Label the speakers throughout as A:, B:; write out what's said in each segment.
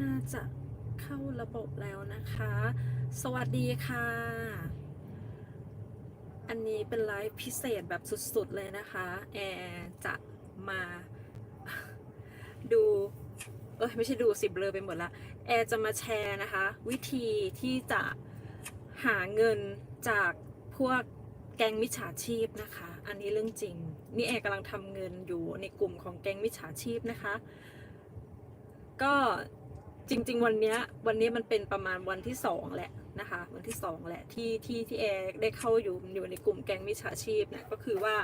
A: น่าจะเข้าระบบแล้วนะคะ สวัสดีค่ะ อันนี้เป็นไลฟ์พิเศษแบบสุดๆเลยนะคะ แอร์จะมาดูเอ้ยไม่ใช่ดูสิบเลยไปหมดละ แอร์จะมาแชร์นะคะ วิธีที่จะหาเงินจากพวกแก๊งมิจฉาชีพนะคะ อันนี้เรื่องจริง นี่แอร์กำลังทำเงินอยู่ในกลุ่มของแก๊งมิจฉาชีพนะคะ ก็ จริง ๆ วันนี้วันนี้มันเป็นประมาณวันที่สองแหละนะคะ วันที่สองแหละที่ที่ที่แอร์ได้เข้าอยู่อยู่ในกลุ่มแก๊งมิจฉาชีพเนี่ยก็คือว่า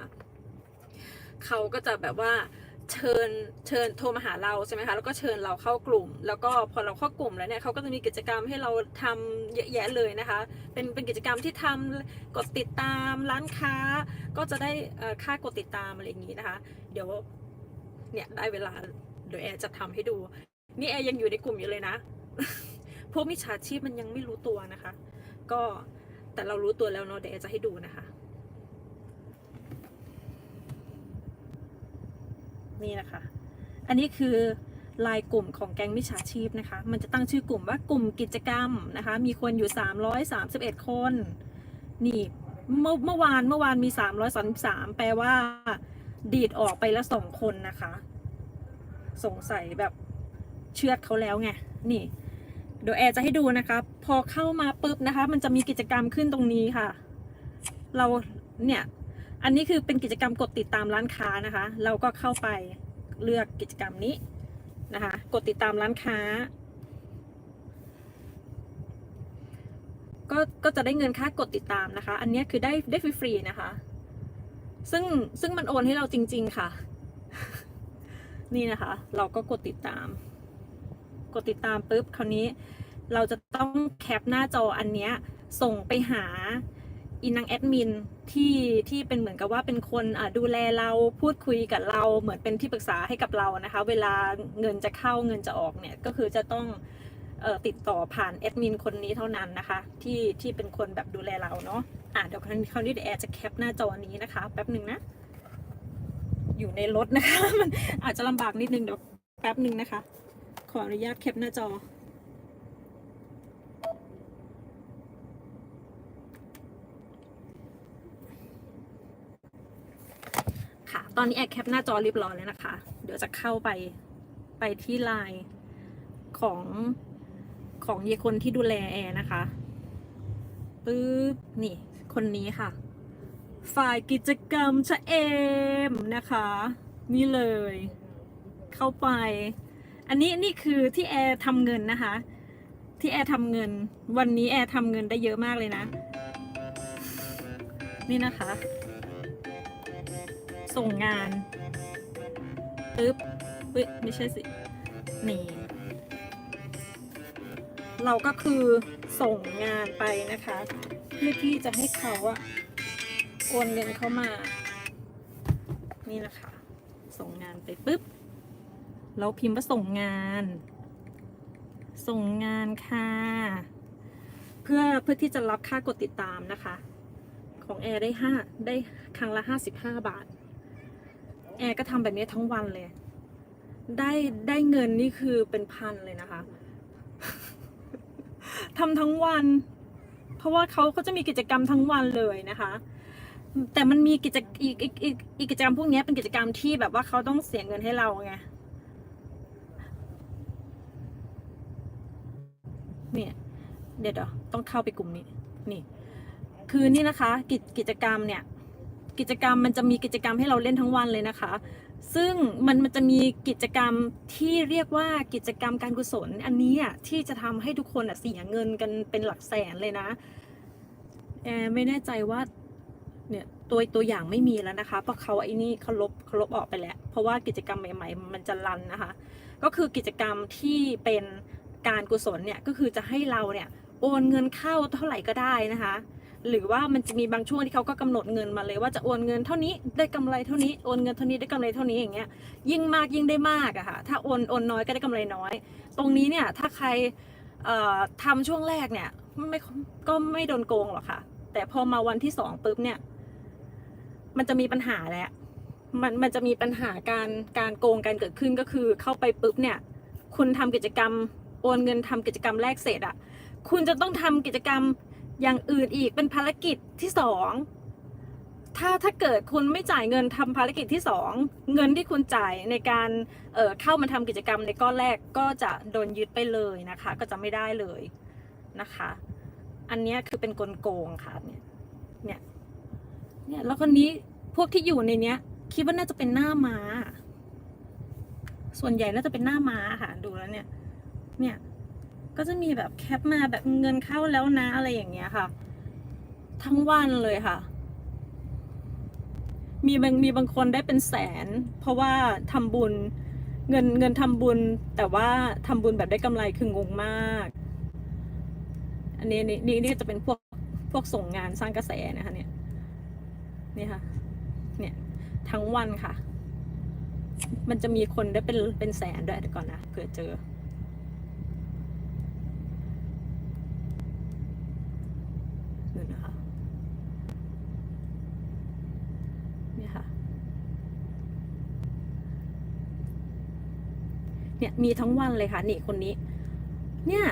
A: เขาก็จะแบบว่าเชิญเชิญโทรมาหาเราใช่ไหมคะแล้วก็เชิญเราเข้ากลุ่ม แล้วก็พอเราเข้ากลุ่มแล้วเนี่ยเขาก็จะมีกิจกรรมให้เราทำเยอะแยะเลยนะคะ เป็นเป็นกิจกรรมที่ทำกดติดตามร้านค้า ก็จะได้ค่ากดติดตามอะไรอย่างนี้นะคะ เดี๋ยวเนี่ยได้เวลาเดี๋ยวแอร์จะทำให้ดู นี่แอร์ยังอยู่ในกลุ่มอยู่เลยนะ พวกมิจฉาชีพมันยังไม่รู้ตัวนะคะ ก็แต่เรารู้ตัวแล้วเนาะเดี๋ยวแอร์จะให้ดูนะคะ นี่นะคะ อันนี้คือลายกลุ่มของแก๊งมิจฉาชีพนะคะ มันจะตั้งชื่อกลุ่มว่ากลุ่มกิจกรรมนะคะ มีคนอยู่ 331 คน นี่เมื่อเมื่อวานเมื่อวานมี 333 แปลว่า ดีดออกไปล้วสองคนนะคะ สงสัยแบบ เชือดเขาแล้วไงนี่เดี๋ยวแอร์จะให้ดูนะคะ พอเข้ามาปุ๊บนะคะ มันจะมีกิจกรรมขึ้นตรงนี้ค่ะ เราเนี่ยอันนี้คือเป็นกิจกรรมกดติดตามร้านค้านะคะ เราก็เข้าไปเลือกกิจกรรมนี้นะคะ กดติดตามร้านค้า ก็ก็จะได้เงินค่ากดติดตามนะคะ อันนี้คือได้ได้ฟรีๆนะคะ ซึ่งซึ่งมันโอนให้เราจริง ๆค่ะ นี่นะคะ เราก็กดติดตาม ดติดตามปุ๊บคราวนี้ เราจะต้องแคปหน้าจออันเนี้ยส่งไปหาอินังแอดมินที่ที่เป็นเหมือนกับว่าเป็นคนดูแลเราพูดคุยกับเราเหมือนเป็นที่ปรึกษาให้กับเรานะคะ เวลาเงินจะเข้าเงินจะออกเนี่ยก็คือจะต้องออติดต่อผ่านแอดมินคนนี้เท่านั้นนะคะ ที่ที่เป็นคนแบบดูแลเราเนาะอะเดี๋ยวคราวนี้คราวนี้เดี๋ยวแอร์จะแคปหน้าจอนี้นะคะแป๊บหนึ่งนะ อยู่ในรถนะคะ มันอาจจะลำบากนิดนึงเดี๋ยวแป๊บหนึ่งนะคะ ขออนุญาตแคปหน้าจอ ค่ะ ตอนนี้แอร์แคปหน้าจอเรียบร้อยแล้วนะคะ เดี๋ยวจะเข้าไปไปที่ไลน์ของของเยคนที่ดูแลแอร์นะคะปึ๊บนี่ คนนี้ค่ะ ฝ่ายกิจกรรมชะเอมนะคะ นี่เลย เข้าไป อันนี้นี่คือที่แอร์ทำเงินนะคะ ที่แอร์ทำเงิน วันนี้แอร์ทำเงินได้เยอะมากเลยนะ นี่นะคะ ส่งงานปึ๊บปึ๊บไม่ใช่สิ นี่ เราก็คือส่งงานไปนะคะ เพื่อที่จะให้เขาอะโอนเงินเข้ามา นี่นะคะ ส่งงานไปปุ๊บ เราพิมพ์ว่าส่งงาน ส่งงานค่ะ เพื่อเพื่อที่จะรับค่ากดติดตามนะคะ ของแอร์ได้ห้าได้ครั้งละห้าสิบห้าบาท แอร์ก็ทำแบบนี้ทั้งวันเลย ได้ได้เงินนี่คือเป็นพันเลยนะคะทำทั้งวัน เพราะว่าเขาเขาจะมีกิจกรรมทั้งวันเลยนะคะแต่มันมีกิจอีกอีกอีกกิจกรรมพวกนี้เป็นกิจกรรมที่แบบว่าเขาต้องเสียเงินให้เราไง เนี่ยเดี๋ยวต้องเข้าไปกลุ่มนี้นี่ คือนี่นะคะกิจกิจกรรมเนี่ยกิจกรรมมันจะมีกิจกรรมให้เราเล่นทั้งวันเลยนะคะ ซึ่งมันมันจะมีกิจกรรมที่เรียกว่ากิจกรรมการกุศล อันนี้อะที่จะทำให้ทุกคนอะเสียเงินกันเป็นหลักแสนเลยนะแอไม่แน่ใจว่าเนี่ยตัวตัวอย่างไม่มีแล้วนะคะ เพราะเขาไอ้นี่เขาลบเขาลบออกไปแล้ว เพราะว่ากิจกรรมใหม่ ๆ มันจะรันนะคะ ก็คือกิจกรรมที่เป็น การกุศลเนี่ยก็คือจะให้เราเนี่ยโอนเงินเข้าเท่าไหร่ก็ได้นะคะ หรือว่ามันจะมีบางช่วงที่เขาก็กำหนดเงินมาเลยว่าจะโอนเงินเท่านี้ได้กำไรเท่านี้โอนเงินเท่านี้ได้กำไรเท่านี้อย่างเงี้ยยิ่งมากยิ่งได้มากอะค่ะถ้าโอนโอนน้อยก็ได้กำไรน้อย ตรงนี้เนี่ยถ้าใครเอ่อทำช่วงแรกเนี่ยไม่ก็ไม่โดนโกงหรอกค่ะ แต่พอมาวันที่สองปุ๊บเนี่ย มันจะมีปัญหาแล้วมันมันจะมีปัญหาการการโกงกันเกิดขึ้นก็คือเข้าไปปุ๊บเนี่ย คุณทำกิจกรรม โอนเงินทำกิจกรรมแรกเสร็จอะคุณจะต้องทำกิจกรรมอย่างอื่นอีกเป็นภารกิจที่สองถ้าถ้าเกิดคุณไม่จ่ายเงินทำภารกิจที่สองเงินที่คุณจ่ายในการเเข้ามาทำกิจกรรมในก้อนแรกก็จะโดนยึดไปเลยนะคะ ก็จะไม่ได้เลยนะคะ อันนี้คือเป็นกลโกงค่ะเนี่ยเนี่ยเนี่ยแล้วคนนี้พวกที่อยู่ในเนี้ย คิดว่าน่าจะเป็นหน้าม้า ส่วนใหญ่น่าจะเป็นหน้าม้าค่ะดูแล้วเนี่ย เนี่ย ก็จะมีแบบแคปมาแบบเงินเข้าแล้วนะอะไรอย่างเงี้ยค่ะ ทั้งวันเลยค่ะ มีบางมีบางคนได้เป็นแสน เพราะว่าทำบุญเงินเงินทำบุญ แต่ว่าทำบุญแบบได้กำไรคืองงมาก อันนี้นี่นี่นี่จะเป็นพวกพวกส่งงานสร้างกระแสนะคะเนี่ยนี่ค่ะ เนี่ยทั้งวันค่ะ มันจะมีคนได้เป็นเป็นแสนด้วยเดี๋ยวก่อนนะเผื่อเจอ ดูนะคะเนี่ยค่ะ เนี่ยมีทั้งวันเลยค่ะ นี่คนนี้ เนี่ย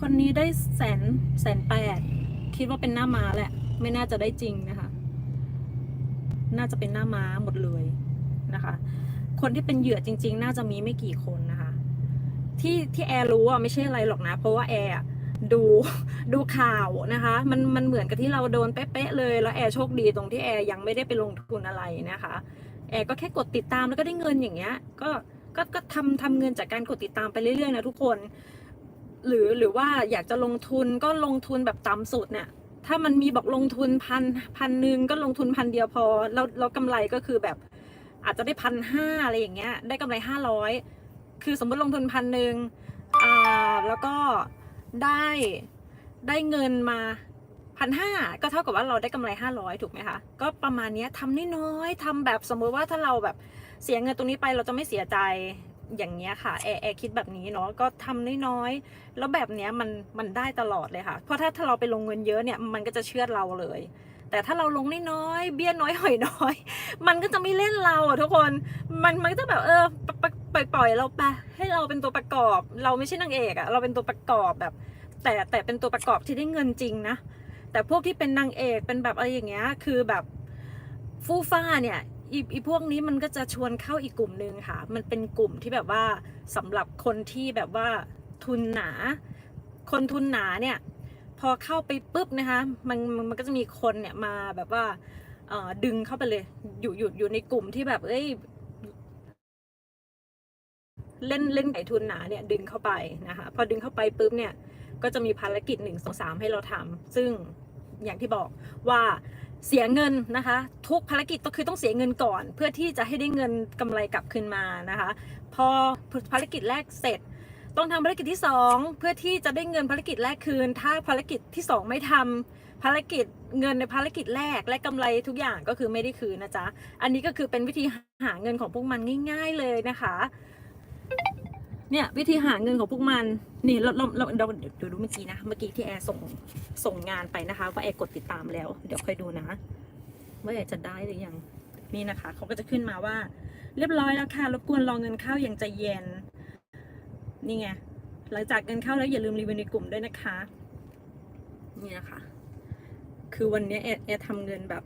A: คนนี้ได้แสนแสนแปดคิดว่าเป็นหน้าม้าแหละ ไม่น่าจะได้จริงนะคะ น่าจะเป็นหน้าม้าหมดเลยนะคะ คนที่เป็นเหยื่อจริง ๆ น่าจะมีไม่กี่คนนะคะ ที่ที่แอร์รู้อะไม่ใช่อะไรหรอกนะ เพราะว่าแอร์อะ ดูดูข่าวนะคะ มันมันเหมือนกับที่เราโดนเป๊ะๆเลย แล้วแอร์โชคดีตรงที่แอร์ยังไม่ได้ไปลงทุนอะไรนะคะ แอร์ก็แค่กดติดตามแล้วก็ได้เงินอย่างเงี้ย ก็ก็ก็ทำทำเงินจากการกดติดตามไปเรื่อยๆนะทุกคน หรือหรือว่าอยากจะลงทุนก็ลงทุนแบบต่ำสุดเนี่ยถ้ามันมีบอกลงทุนพันพันหนึ่งก็ลงทุนพันเดียวพอแล้วแล้วกำไรก็คือแบบอาจจะได้พันห้าอะไรอย่างเงี้ย ได้กำไรห้าร้อยคือสมมติลงทุนพันหนึ่งอ่าแล้วก็ ได้ได้เงินมาพันห้าก็เท่ากับว่าเราได้กำไรห้าร้อยถูกไหมคะก็ประมาณนี้ทำน้อยๆทำแบบสมมติว่าถ้าเราแบบเสียเงินตรงนี้ไปเราจะไม่เสียใจอย่างเงี้ยค่ะแอร์แอร์คิดแบบนี้เนาะก็ทำน้อยๆแล้วแบบเนี้ยมันมันได้ตลอดเลยค่ะ เพราะถ้าถ้าเราไปลงเงินเยอะเนี่ยมันก็จะเชื่อเราเลย แต่ถ้าเราลงน้อยๆเบี้ยน้อยหอยน้อย มันก็จะไม่เล่นเราอะทุกคน มันมันจะแบบเออปล่อยปล่อยเราไปให้เราเป็นตัวประกอบ เราไม่ใช่นางเอกอะเราเป็นตัวประกอบแบบ แต่แต่เป็นตัวประกอบที่ได้เงินจริงนะแต่พวกที่เป็นนางเอกเป็นแบบอะไรอย่างเงี้ยคือแบบฟู่ฟ้าเนี่ยอีอีพวกนี้มันก็จะชวนเข้าอีกกลุ่มหนึ่งค่ะ มันเป็นกลุ่มที่แบบว่าสำหรับคนที่แบบว่าทุนหนา คนทุนหนาเนี่ย พอเข้าไปปุ๊บนะคะมันมันก็จะมีคนเนี่ยมาแบบว่าดึงเข้าไปเลย อยู่อยู่อยู่ในกลุ่มที่แบบ เอ้ย เล่นเล่นไก่ทุนหนาเนี่ย ดึงเข้าไปนะคะ พอดึงเข้าไปปุ๊บเนี่ย ก็จะมีภารกิจหนึ่งสองสามให้เราทำซึ่งอย่างที่บอกว่าเสียเงินนะคะ ทุกภารกิจก็คือต้องเสียเงินก่อน เพื่อที่จะให้ได้เงินกำไรกลับคืนมานะคะ พอภารกิจแรกเสร็จ ต้องทำภารกิจที่ 2 เพื่อที่จะได้เงินภารกิจแรกคืน ถ้าภารกิจที่ 2 ไม่ทำภารกิจเงินในภารกิจแรกและกำไรทุกอย่างก็คือไม่ได้คืนนะจ๊ะ อันนี้ก็คือเป็นวิธีหาเงินของพวกมันง่าย ๆเลยนะคะเนี่ยวิธีหาเงินของพวกมันนี่เราเราเราเราเดี๋ยวดูเมื่อกี้นะเมื่อกี้ที่แอร์ส่งส่งงานไปนะคะว่าแอร์กดติดตามแล้ว เดี๋ยวค่อยดูนะว่าแอร์จะได้หรือยังนี่นะคะเขาก็จะขึ้นมาว่า เรียบร้อยแล้วค่ะรบกวนรอเงินเข้าอย่างใจเย็น นี่ไง หลังจากเงินเข้าแล้วอย่าลืมรีวิวในกลุ่มด้วยนะคะ นี่นะคะ คือวันนี้แอดแอดทำเงินแบบ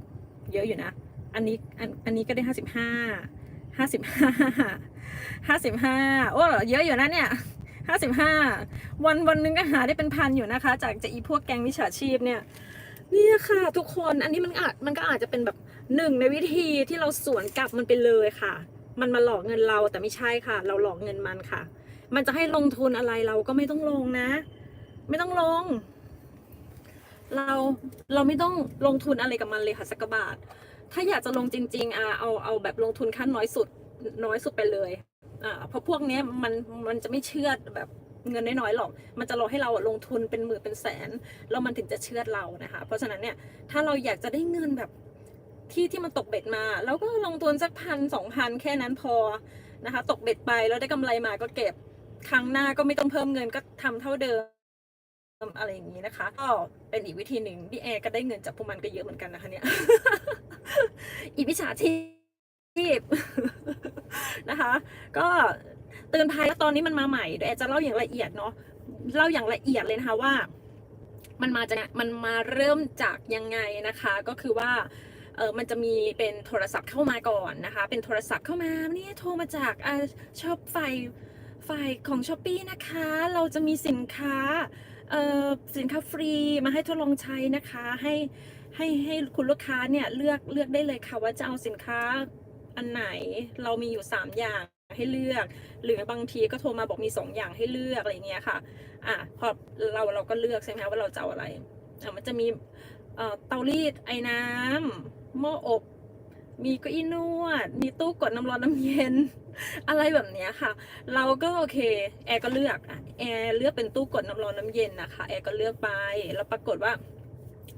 A: เยอะอยู่นะ อันนี้อันอันนี้ก็ได้ห้าสิบห้าห้าสิบห้าห้าสิบห้าโอ้เยอะอยู่นะเนี่ยห้าสิบห้าวันวันหนึงก็หาได้เป็นพันอยู่นะคะ จากจะอีพวกแกงมิจฉาชีพเนี่ยเนี่ยค่ะ ทุกคนอันนี้มันอาจมันก็อาจจะเป็นแบบหนึ่งในวิธีที่เราสวนกลับมันไปเลยค่ะ มันมาหลอกเงินเราแต่ไม่ใช่ค่ะ เราหลอกเงินมันค่ะ มันจะให้ลงทุนอะไรเราก็ไม่ต้องลงนะ ไม่ต้องลง เราเราไม่ต้องลงทุนอะไรกับมันเลยค่ะสักบาท ถ้าอยากจะลงจริง ๆอะเอาเอาแบบลงทุนขั้นน้อยสุดน้อยสุดไปเลยอ่าเพราะพวกนี้มันมันจะไม่เชื่อแบบเงินน้อยๆหรอก มันจะรอให้เราลงทุนเป็นหมื่นเป็นแสน แล้วมันถึงจะเชื่อเรานะคะ เพราะฉะนั้นเนี่ยถ้าเราอยากจะได้เงินแบบที่ที่มันตกเบ็ดมาเราก็ลงทุนสักพันสองพันแค่นั้นพอนะคะ ตกเบ็ดไปแล้วได้กำไรมาก็เก็บ ครั้งหน้าก็ไม่ต้องเพิ่มเงินก็ทำเท่าเดิมอะไรอย่างนี้นะคะ ก็เป็นอีกวิธีหนึ่งที่แอร์ก็ได้เงินจากพวกมันก็เยอะเหมือนกันนะคะเนี่ยอีพิชาชีพนะคะ ก็เตือนภัยว่าตอนนี้มันมาใหม่เดี๋ยวแอร์จะเล่าอย่างละเอียดเนาะเล่าอย่างละเอียดเลยนะคะว่า มันมาจากมันมาเริ่มจากยังไงนะคะ ก็คือว่าเออมันจะมีเป็นโทรศัพท์เข้ามาก่อนนะคะ เป็นโทรศัพท์เข้ามาเนี่ยโทรมาจากอ่าชอปไฟ ฝ่ายของช้อปปีนะคะ เราจะมีสินค้าเอ่อสินค้าฟรีมาให้ทดลองใช้นะคะ ให้ให้ให้คุณลูกค้าเนี่ยเลือกเลือกได้เลยค่ะว่าจะเอาสินค้าอันไหนเรามีอยู่ 3 อย่างให้เลือก หรือบางทีก็โทรมาบอกมี 2 อย่างให้เลือกอะไรเงี้ยค่ะอะพอเราเราก็เลือกใช่ไหมคะว่าเราจะเอาอะไรอะมันจะมีเอ่อเตารีดไอ้น้ำหม้ออบ มีเก้าอี้นวด มีตู้กดน้ำร้อนน้ำเย็น อะไรแบบนี้ค่ะ เราก็โอเค แอร์ก็เลือกอะแอร์เลือกเป็นตู้กดน้ำร้อนน้ำเย็นนะคะ แอร์ก็เลือกไป แล้วปรากฏว่า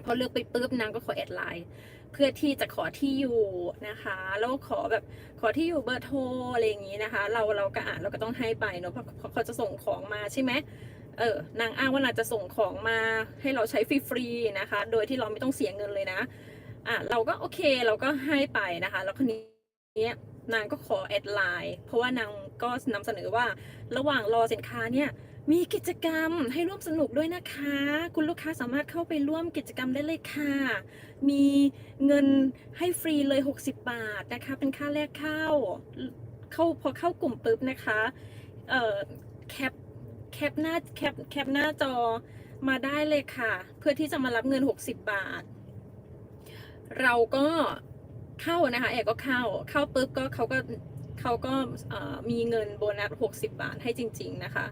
A: พอเลือกไปปุ๊บนางก็ขอแอดไลน์เพื่อที่จะขอที่อยู่นะคะ แล้วขอแบบขอที่อยู่เบอร์โทรอะไรอย่างนี้นะคะ เราเราก็อ่านเราก็ต้องให้ไปเนาะเพราะเพราะเขาจะส่งของมาใช่ไหมเออนางอ้างว่านางจะส่งของมาให้เราใช้ฟรีๆนะคะ โดยที่เราไม่ต้องเสียเงินเลยนะ อะเราก็โอเคเราก็ให้ไปนะคะ แล้วคนนี้นางก็ขอแอดไลน์เพราะว่านางก็นำเสนอว่าระหว่างรอสินค้าเนี่ยมีกิจกรรมให้ร่วมสนุกด้วยนะคะ คุณลูกค้าสามารถเข้าไปร่วมกิจกรรมได้เลยค่ะ มีเงินให้ฟรีเลย 60 บาทนะคะ เป็นค่าแรกเข้าเข้าพอเข้ากลุ่มปุ๊บนะคะเอ่อแคปแคปหน้าแคปแคปหน้าจอมาได้เลยค่ะ เพื่อที่จะมารับเงิน 60 บาท เราก็เข้านะคะแอกก็เข้าเข้าปุ๊บก็เขาก็เขาก็มีเงินโบนัส 60 บาทให้จริง ๆ นะคะ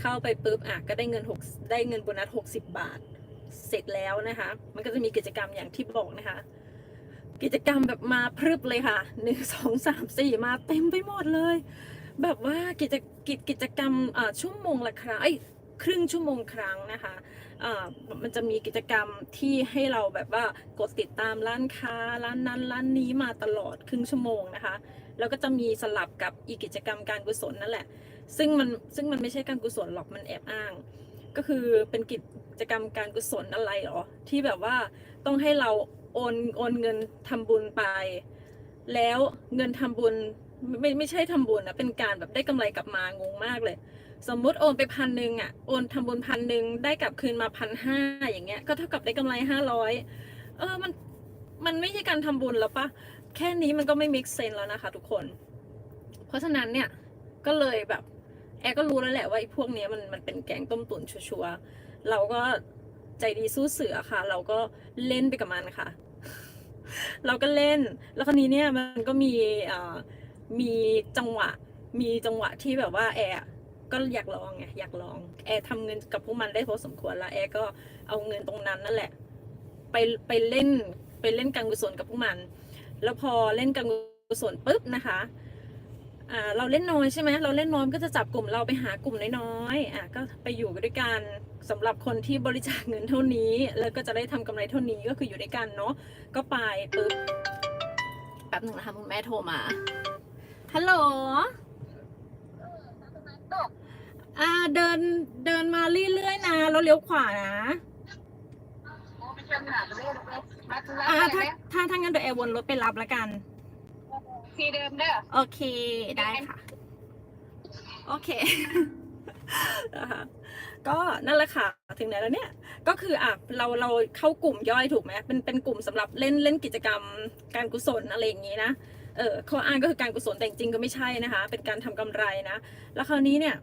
A: เข้าไปปุ๊บอะก็ได้เงิน6ได้เงินโบนัส 60 บาท เสร็จแล้วนะคะ มันก็จะมีกิจกรรมอย่างที่บอกนะคะ กิจกรรมแบบมาพรึบเลยค่ะหนึ่งสองสามสี่มาเต็มไปหมดเลย แบบว่ากิจกิจกิจกรรมชั่วโมงละครั้งเอ้ครึ่งชั่วโมงครั้งนะคะ มันจะมีกิจกรรมที่ให้เราแบบว่ากดติดตามร้านค้าร้านนั้นร้านนี้มาตลอดครึ่งชั่วโมงนะคะ แล้วก็จะมีสลับกับอีกกิจกรรมการกุศลนั่นแหละ ซึ่งมันซึ่งมันไม่ใช่การกุศลหรอกมันแอบอ้าง ก็คือเป็นกิจกรรมการกุศลอะไรหรอ ที่แบบว่าต้องให้เราโอนโอนเงินทำบุญไป แล้วเงินทำบุญไม่ไม่ใช่ทำบุญนะเป็นการแบบได้กำไรกลับมางงมากเลย สมมุติโอนไปพันหนึ่งอะโอนทำบุญพันหนึ่งได้กลับคืนมาพันห้าอย่างเงี้ย ก็เท่ากับได้กำไรห้าร้อยเออมันมันไม่ใช่การทำบุญแล้วปะแค่นี้มันก็ไม่ make sense แล้วนะคะ ทุกคน เพราะฉะนั้นเนี่ยก็เลยแบบ แอร์ก็รู้แล้วแหละว่าไอ้พวกนี้มันมันเป็นแกงต้มตุ๋นชัวร์ๆเราก็ใจดีสู้เสือค่ะ เราก็เล่นไปกับมันค่ะ เราก็เล่น แล้วคราวนี้เนี่ยมันก็มีเอ่อมีจังหวะ มีจังหวะที่แบบว่าแอร์ ก็อยากลองไงอยากลองแอร์ทำเงินกับพวกมันได้พอสมควรแล้วแอร์ก็เอาเงินตรงนั้นนั่นแหละ ไปไปเล่นไปเล่นการกุศลกับพวกมัน แล้วพอเล่นการกุศลปุ๊บนะคะอ่าเราเล่นน้อยใช่ไหมเราเล่นน้อยก็จะจับกลุ่มเราไปหากลุ่มน้อยๆอะก็ไปอยู่ด้วยกันสำหรับคนที่บริจาคเงินเท่านี้ แล้วก็จะได้ทำกำไรเท่านี้ก็คืออยู่ด้วยกันเนาะก็ไปปุ๊บแป๊บหนึ่งนะคะคุณแม่โทรมาฮัลโหล อ่าเดินเดินมาเรื่อยๆนะแล้วเลี้ยวขวานะอ่าถ้าถ้าถ้างั้นเดี๋ยวแอร์วนรถไปรับแล้วกัน
B: ทีเดิมเด้อ
A: โอเคได้ค่ะ โอเคนะคะก็นั่นแหละค่ะ ถึงไหนแล้วเนี่ยก็คืออะเราเราเข้ากลุ่มย่อยถูกไหมเป็นเป็นกลุ่มสำหรับเล่นเล่นกิจกรรมการกุศลอะไรอย่างนี้นะ เออข้ออ้างก็คือการกุศลแต่จริงก็ไม่ใช่นะคะ เป็นการทำกำไรนะ แล้วคราวนี้เนี่ย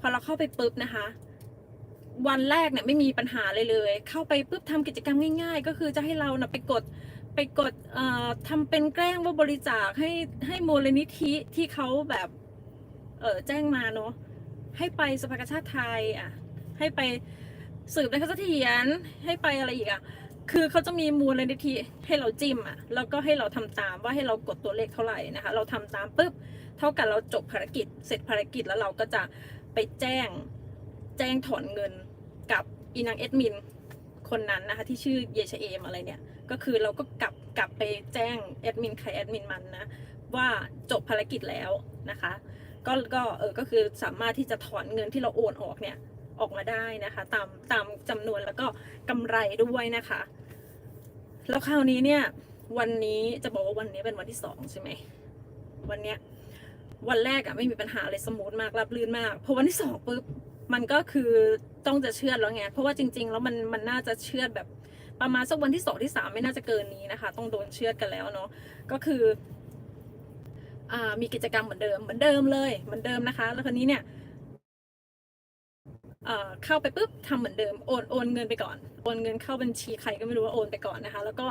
A: พอเราเข้าไปปุ๊บนะคะ วันแรกเนี่ยไม่มีปัญหาเลยเลย เข้าไปปุ๊บทำกิจกรรมง่าย ๆ ก็คือจะให้เรานะไปกดไปกดทำเป็นแกล้งว่าบริจาคให้ให้มูลนิธิที่เขาแบบเออแจ้งมาเนาะให้ไปสภากาชาติไทยอะให้ไปสืบในข้าเสถียรให้ไปอะไรอีกอะ คือเขาจะมีมูลนิธิให้เราจิ้มอะ แล้วก็ให้เราทำตามว่าให้เรากดตัวเลขเท่าไหร่นะคะ เราทำตามปุ๊บ เท่ากับเราจบภารกิจ เสร็จภารกิจแล้วเราก็จะไปแจ้ง แจ้งถอนเงินกับอีนางเอดมินคนนั้นนะคะที่ชื่อเยชเอมอะไรเนี่ย ก็คือเราก็กลับกลับไปแจ้งแอดมินใครแอดมินมันนะว่าจบภารกิจแล้วนะคะ ก็ก็เออก็คือสามารถที่จะถอนเงินที่เราโอนออกเนี่ยออกมาได้นะคะ ตามตามจำนวนแล้วก็กำไรด้วยนะคะ แล้วคราวนี้เนี่ย วันนี้จะบอกว่าวันนี้เป็นวันที่สองใช่ไหม วันเนี้ย วันแรกอะไม่มีปัญหาเลยสมูทมากรับลื่นมากพอวันที่สองปุ๊บมันก็คือต้องจะเชื่อดแล้วไง เพราะว่าจริง ๆ แล้วมันมันน่าจะเชื่อดแบบประมาณสักวันที่สองที่สามไม่น่าจะเกินนี้นะคะ ต้องโดนเชื่อดกันแล้วเนาะก็คืออมีกิจกรรมเหมือนเดิมเหมือนเดิมเลยเหมือนเดิมนะคะ แล้วคนนี้เนี่ย เข้าไปปุ๊บทำเหมือนเดิมโอนโอนเงินไปก่อนโอนเงินเข้าบัญชีใครก็ไม่รู้ว่าโอนไปก่อนนะคะ แล้วก็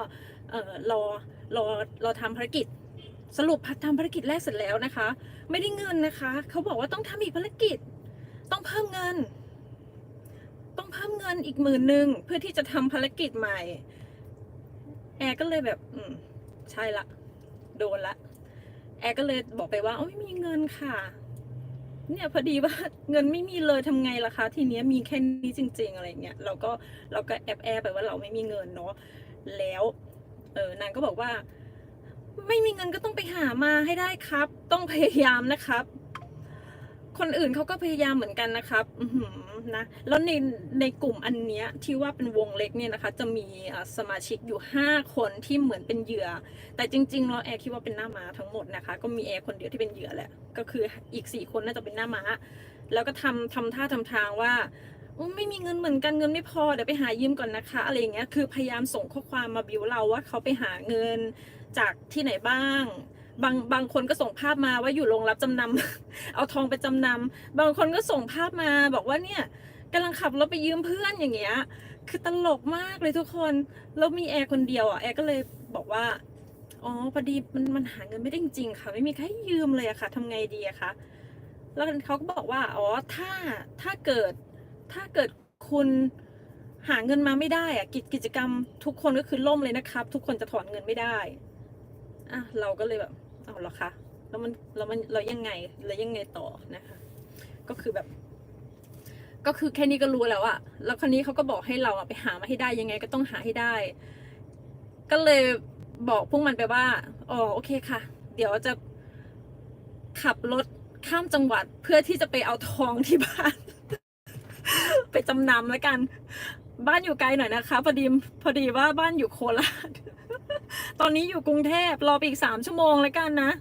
A: รอรอรอทำภารกิจสรุปทำภารกิจแรกเสร็จแล้วนะคะ ไม่ได้เงินนะคะเขาบอกว่าต้องทำอีกภารกิจ ต้องเพิ่มเงิน ต้องเพิ่มเงินอีกหมื่นหนึ่งเพื่อที่จะทำภารกิจใหม่แอร์ก็เลยแบบอืมใช่ละ โดนละ แอร์ก็เลยบอกไปว่าโอ้ไม่มีเงินค่ะ เนี่ยพอดีว่าเงินไม่มีเลยทำไงล่ะคะ ทีเนี้ยมีแค่นี้จริง ๆ อะไรเงี้ยเราก็เราก็แอบแอบไปว่าเราไม่มีเงินเนาะแล้วเออนางก็บอกว่า ไม่มีเงินก็ต้องไปหามาให้ได้ครับ ต้องพยายามนะครับ คนอื่นเขาก็พยายามเหมือนกันนะครับนะแล้วในในกลุ่มอันเนี้ยที่ว่าเป็นวงเล็กเนี่ยนะคะ จะมีสมาชิกอยู่ 5 คนที่เหมือนเป็นเหยื่อ แต่จริงๆแล้วแอร์คิดว่าเป็นหน้าม้าทั้งหมดนะคะ ก็มีแอร์คนเดียวที่เป็นเหยื่อแหละก็คืออีก 4 คนน่าจะเป็นหน้าม้า แล้วก็ทำทำท่าทำทางว่าไม่มีเงินเหมือนกันเงินไม่พอเดี๋ยวไปหายืมก่อนนะคะ อะไรอย่างเงี้ยคือพยายามส่งข้อความมาบิวเราว่าเขาไปหาเงินจากที่ไหนบ้าง บางบางคนก็ส่งภาพมาว่าอยู่โรงรับจำนำ เอาทองไปจำนำ บางคนก็ส่งภาพมาบอกว่าเนี่ยกำลังขับรถไปยืมเพื่อนอย่างเงี้ย คือตลกมากเลยทุกคน แล้วมีแอร์คนเดียวอะ แอร์ก็เลยบอกว่า อ๋อพอดีมันมันหาเงินไม่ได้จริงๆค่ะ ไม่มีใครยืมเลยอะค่ะทำไงดีอะคะแล้วเขาก็บอกว่า อ๋อ ถ้า ถ้าเกิด ถ้าเกิดคุณหาเงินมาไม่ได้อะกิจกิจกรรมทุกคนก็คือล่มเลยนะครับ ทุกคนจะถอนเงินไม่ได้อะเราก็เลยแบบ เอาเหรอคะแล้วมันแล้วมันเรายังไงแล้วยังไงต่อนะคะ ก็คือแบบ ก็คือแค่นี้ก็รู้แล้วอะแล้วคนนี้เขาก็บอกให้เราอะไปหามาให้ได้ยังไงก็ต้องหาให้ได้ ก็เลยบอกพวกมันไปว่าอ๋อโอเคค่ะ เดี๋ยวจะขับรถข้ามจังหวัดเพื่อที่จะไปเอาทองที่บ้าน ไปจำนำแล้วกัน บ้านอยู่ไกลหน่อยนะคะพอดีพอดีว่าบ้านอยู่โคราช ตอนนี้อยู่กรุงเทพรอไปอีกสามชั่วโมงแล้วกันนะ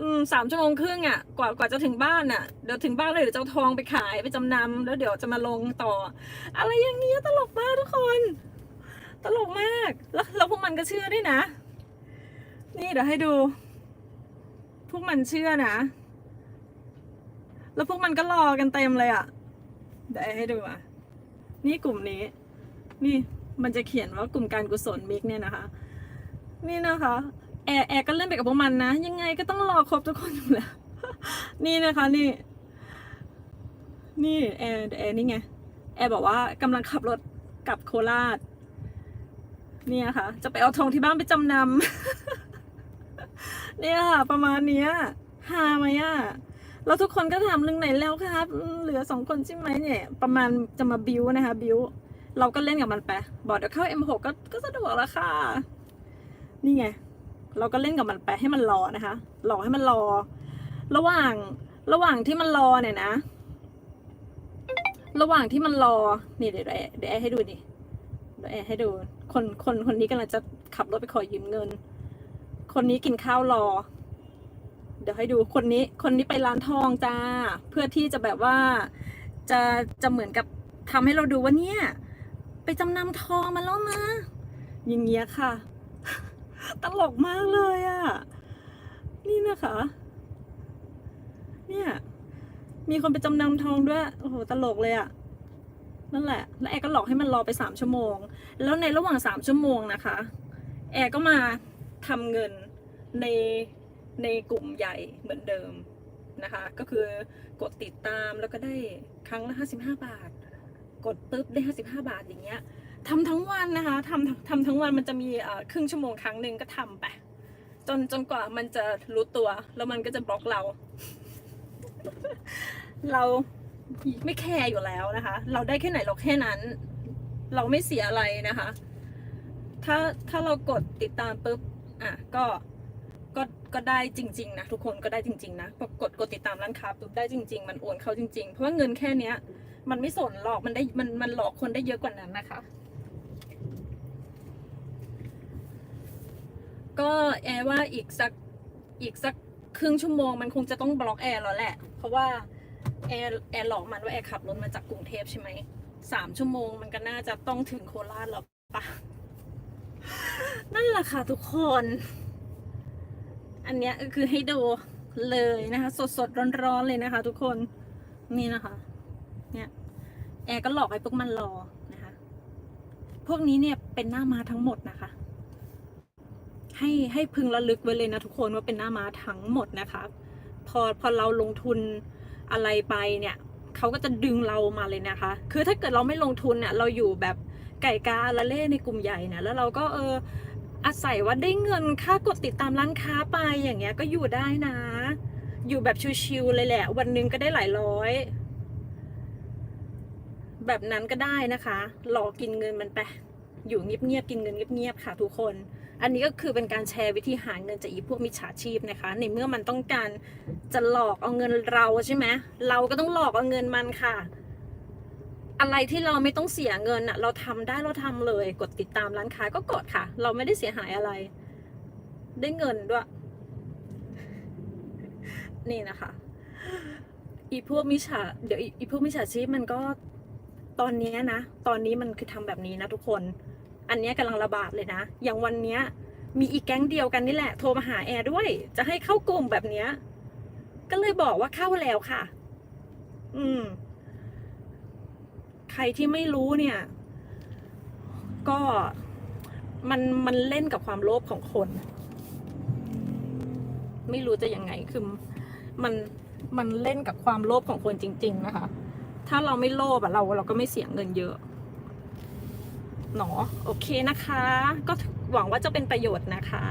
A: อืมสามชั่วโมงครึ่งอะ่ะกว่ากว่าจะถึงบ้านอะ่ะเดี๋ยวถึงบ้านเลยเดี๋ยวจะเอาทองไปขายไปจำนำแล้วเดี๋ยวจะมาลงต่อ อะไรอย่างเงี้ยตลกมากทุกคน ตลกมากแล้วแล้วพวกมันก็เชื่อด้วยนะ นี่เดี๋ยวให้ดู พวกมันเชื่อนะ แล้วพวกมันก็รอกันเต็มเลยอะ่ะเดี๋ยวให้ดูอะนี่กลุ่มนี้ นี่มันจะเขียนว่ากลุ่มการกุศลมิกเนี่ยนะคะ นี่นะคะแอร์แอร์ก็เล่นไปกับพวกมันนะ ยังไงก็ต้องรอครบทุกคนอยู่แล้ว นี่นะคะนี่ นี่แอร์แอร์นี่ไง แอร์บอกว่ากำลังขับรถกลับโคราช เนี่ยค่ะ จะไปเอาทองที่บ้านไปจำนำ เนี่ยค่ะ ประมาณเนี้ยฮาไหมอะแล้วทุกคนก็ถามเรื่องไหนแล้วครับ เหลือสองคนใช่ไหมเนี่ย ประมาณจะมาบิวนะคะ บิว เราก็เล่นกับมันไป บอกเดี๋ยวเข้า M6 ก็ก็สะดวกแล้วค่ะ นี่ไง เราก็เล่นกับมันไปให้มันรอนะคะรอให้มันรอ ระหว่างระหว่างที่มันรอเนี่ยนะ ระหว่างที่มันรอ นี่เดี๋ยวแอเดี๋ยวแอร์ให้ดูดิเดี๋ยวแอร์ให้ดู คนคนคนนี้กำลังจะขับรถไปขอยืมเงิน คนนี้กินข้าวรอ เดี๋ยวให้ดูคนนี้ คนนี้ไปร้านทองจ้า เพื่อที่จะแบบว่า จะจะเหมือนกับทำให้เราดูว่าเนี่ย ไปจำนำทองมาแล้วนะอย่างเงี้ยค่ะ ตลกมากเลยอะ่ะ นี่นะคะ เนี่ย มีคนไปจำนำทองด้วย โอ้โห ตลกเลยอะ่ะ นั่นแหละ แล้วแอร์ก็หลอกให้มันรอไปสามชั่วโมง แล้วในระหว่างสามชั่วโมงนะคะ แอร์ก็มาทำเงินในในกลุ่มใหญ่เหมือนเดิมนะคะ ก็คือกดติดตามแล้วก็ได้ครั้งละห้าสิบห้าบาท กดปุ๊บได้ห้าสิบห้าบาทอย่างเงี้ย ทำทั้งวันนะคะทำทำทั้งวันมันจะมีครึ่งชั่วโมงครั้งหนึ่งก็ทำไปจนจนกว่ามันจะรู้ตัว แล้วมันก็จะบล็อกเรา เราไม่แคร์อยู่แล้วนะคะ เราได้แค่ไหนเราแค่นั้น เราไม่เสียอะไรนะคะ ถ้าถ้าเรากดติดตามปุ๊บอะก็ก็ก็ได้จริง ๆ นะทุกคนก็ได้จริง ๆ นะพอกดกดติดตามร้านค้าปุ๊บได้จริง ๆ มันโอนเข้าจริง ๆ เพราะว่าเงินแค่เนี้ย มันไม่สนหรอกมันได้มันมันหลอกคนได้เยอะกว่านั้นนะคะ ก็แอร์ว่าอีกสักอีกสักครึ่งชั่วโมงมันคงจะต้องบล็อกแอร์แล้วแหละ เพราะว่าแอร์แอร์หลอกมันว่าแอร์ขับรถมาจากกรุงเทพใช่ไหมสามชั่วโมงมันก็น่าจะต้องถึงโคราชแล้วปะนั่นแหละค่ะทุกคน อันเนี้ยก็คือให้ดูเลยนะคะ สดสดร้อนๆเลยนะคะ ทุกคนนี่นะคะ เนี่ยแอร์ก็หลอกให้พวกมันรอนะคะ พวกนี้เนี่ยเป็นหน้ามาทั้งหมดนะคะ ให้ให้พึงระลึกไว้เลยนะทุกคนว่าเป็นหน้าม้าทั้งหมดนะคะ พอพอเราลงทุนอะไรไปเนี่ยเขาก็จะดึงเรามาเลยนะคะ คือถ้าเกิดเราไม่ลงทุนเนี่ยเราอยู่แบบไก่กาละเล่ในกลุ่มใหญ่เนี่ยแล้วเราก็เอออาศัยว่าได้เงินค่ากดติดตามร้านค้าไปอย่างเงี้ยก็อยู่ได้นะ อยู่แบบชิวๆเลยแหละ วันนึงก็ได้หลายร้อย แบบนั้นก็ได้นะคะหลอกกินเงินมันไปอยู่เงียบๆกินเงินเงียบๆค่ะทุกคน อันนี้ก็คือเป็นการแชร์วิธีหาเงินจากอีพวกมิจฉาชีพนะคะ ในเมื่อมันต้องการจะหลอกเอาเงินเราใช่ไหมเราก็ต้องหลอกเอาเงินมันค่ะ อะไรที่เราไม่ต้องเสียเงินอะเราทำได้เราทำเลย กดติดตามร้านค้าก็กดค่ะ เราไม่ได้เสียหายอะไร ได้เงินด้วย นี่นะคะอีพวกมิจฉาเดี๋ยวอีพวกมิจฉาชีพมันก็ตอนนี้นะ ตอนนี้มันคือทำแบบนี้นะทุกคน อันนี้ยกำลังระบาดเลยนะ อย่างวันเนี้ยมีอีกแก๊งเดียวกันนี่แหละ โทรมาหาแอร์ด้วย จะให้เข้ากลุ่มแบบเนี้ย ก็เลยบอกว่าเข้าแล้วค่ะ อืม ใครที่ไม่รู้เนี่ย ก็มันมันเล่นกับความโลภของคน ไม่รู้จะยังไงคือมันมันเล่นกับความโลภของคนจริง ๆ นะคะ ถ้าเราไม่โลภอะเราเราก็ไม่เสียเงินเยอะ หนอโอเคนะคะ ก็หวังว่าจะเป็นประโยชน์นะคะ